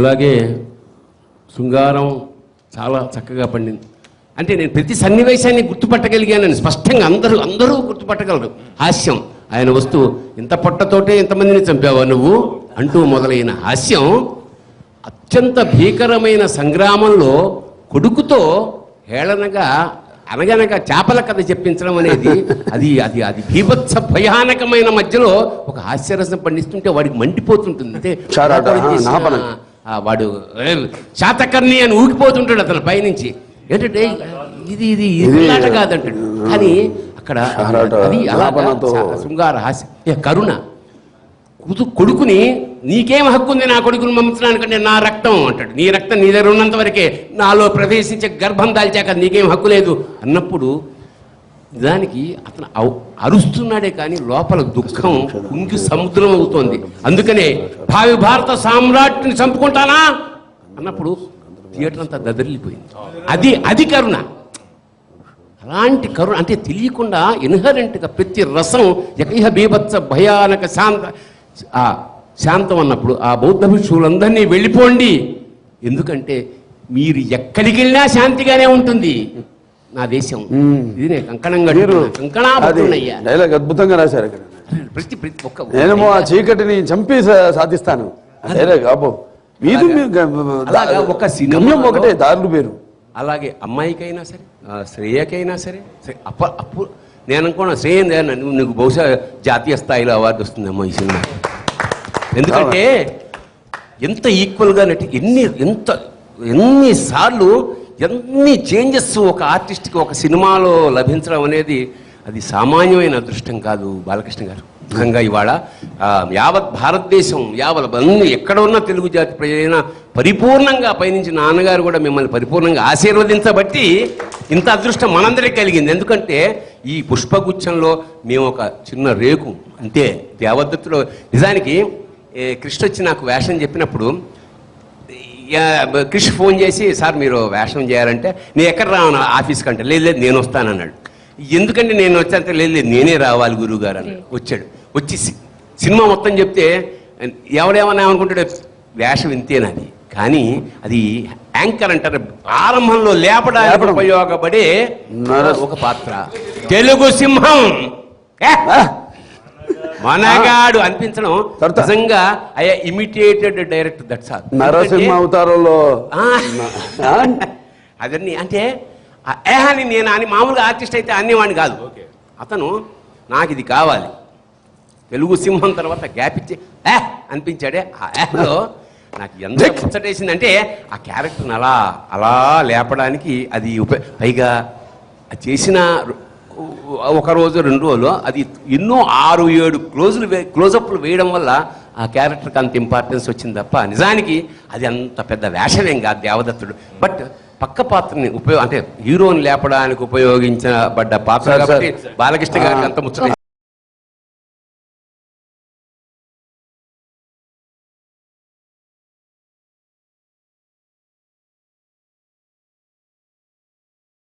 అలాగే శృంగారం చాలా చక్కగా పండింది. అంటే నేను ప్రతి సన్నివేశాన్ని గుర్తుపట్టగలిగానని స్పష్టంగా అందరూ అందరూ గుర్తుపట్టగలరు. హాస్యం. ఆయన వస్తూ ఇంత పొట్టతోటే ఇంతమందిని చంపావా నువ్వు? అంటూ మొదలైన హాస్యం అత్యంత భీకరమైన సంగ్రామంలో కొడుకుతో హేళనగా అనగనగా చేపల కథ చెప్పించడం అనేది అది అది అది భీభత్స భయానకమైన మధ్యలో ఒక హాస్యరసం పండిస్తుంటే వాడికి మండిపోతుంటుంది. అంటే వాడు "ఏ, శాతకర్ణి అని ఊగిపోతుంటాడు అతను పైనుంచి. ఏంటంటే ఇది ఇది ఇది ఆట కాదంటాడు. కానీ అక్కడ అది. శృంగార హాస్యం. కరుణ. కొడుకుని నీకేం హక్కు ఉంది నా కొడుకుని మమ్మించడానికంటే నా రక్తం అంటాడు. నీ రక్తం నీ దగ్గర ఉన్నంత వరకే నాలో ప్రవేశించే గర్భం దాల్చాక నీకేం హక్కు లేదు అన్నప్పుడు దానికి అతను అరుస్తున్నాడే కానీ లోపల దుఃఖం కుంగి సముద్రం అవుతోంది. అందుకనే భావి భారత సామ్రాట్ని చంపుకుంటానా? అన్నప్పుడు థియేటర్ అంతా దదరిల్లిపోయింది. అది అది కరుణ. అలాంటి కరుణ అంటే తెలియకుండా ఇన్హరెంట్గా ప్రతి రసం యకైహ బీభత్స భయానక శాంత ఆ శాంతం అన్నప్పుడు ఆ బౌద్ధ భిక్షువులందరినీ వెళ్ళిపోండి. ఎందుకంటే మీరు ఎక్కడికి వెళ్ళినా శాంతిగానే ఉంటుంది. నా దేశం. ఇది నేను కంకణంగా మీరు అది కంకణాభరణయ్యా డైలాగ్ అద్భుతంగా రాశారు ఇక్కడ. ప్రతి ప్రతి ఒక్క నేనేమో ఆ చీకటిని చంపి సాధిస్తాను. డైలాగ్ అబ్బో. మీది మీ గ- అలాగా ఒక గమ్యం ఒకటే దారులు పేరు అలాగే అమ్మాయికైనా సరే శ్రేయకైనా సరే అప్ప అప్పు నేను అనుకున్నా శ్రేయ నీకు బహుశా జాతీయ స్థాయిలో అవార్డు వస్తుందేమో ఈ సినిమా. ఎందుకంటే ఎంత ఈక్వల్గా నటి ఎన్ని ఎంత ఎన్నిసార్లు ఎన్ని చేంజెస్ ఒక ఆర్టిస్ట్కి ఒక సినిమాలో లభించడం అనేది అది సామాన్యమైన అదృష్టం కాదు బాలకృష్ణ గారు. నిజంగా ఇవాళ యావత్ భారతదేశం యావత్ అన్ని ఎక్కడ ఉన్న తెలుగు జాతి ప్రజలైనా పరిపూర్ణంగా పయనించిన నాన్నగారు కూడా మిమ్మల్ని పరిపూర్ణంగా ఆశీర్వదించబట్టి ఇంత అదృష్టం మనందరికీ కలిగింది. ఎందుకంటే ఈ పుష్పగుచ్చంలో మేము ఒక చిన్న రేకు అంతే దేవదత్తులో నిజానికి కృష్ణ వచ్చి నాకు వేషం చెప్పినప్పుడు క్రిష్ ఫోన్ చేసి సార్ మీరు వేషం చేయాలంటే నేను ఎక్కడ రాను? ఆఫీస్కి అంటే లేదు లేదు నేను వస్తానన్నాడు. ఎందుకంటే నేను వచ్చానంటే లేదు లేదు నేనే రావాలి గురువు గారు అన్నాడు వచ్చాడు. వచ్చి సినిమా మొత్తం చెప్తే ఎవడేమన్నా అనుకుంటాడు వేషం ఇంతేనది కానీ అది యాంకర్ అంటారు. ఆరంభంలో లేపడానికి లేపడం. ఉపయోగపడే ఒక పాత్ర. తెలుగు సింహం. మనగాడు అనిపించడం నిజంగా I imitated direct that's all. Narasimha అవతారంలో అదన్నీ అంటే ఆ ఏహాని నేను అని మామూలుగా ఆర్టిస్ట్ అయితే అనేవాడిని కాదు. అతను నాకు ఇది కావాలి. తెలుగు సింహం తర్వాత గ్యాప్ ఇచ్చి ఏ! అనిపించాడే. ఆ ఏహలో నాకు ఎంత ముచ్చటేసిందంటే ఆ క్యారెక్టర్ని అలా అలా లేపడానికి అది ఉప పైగా చేసిన ఒక రోజు రెండు రోజులు అది ఎన్నో ఆరు ఏడు క్లోజులు క్లోజప్లు వేయడం వల్ల ఆ క్యారెక్టర్కి అంత ఇంపార్టెన్స్ వచ్చింది తప్ప నిజానికి అది అంత పెద్ద వేషమేం కాదు దేవదత్తుడు బట్ పక్క పాత్రని ఉపయోగ అంటే హీరోని లేపడానికి ఉపయోగించబడ్డ పాత్ర. కాబట్టి బాలకృష్ణ గారికి అంత ముచ్చట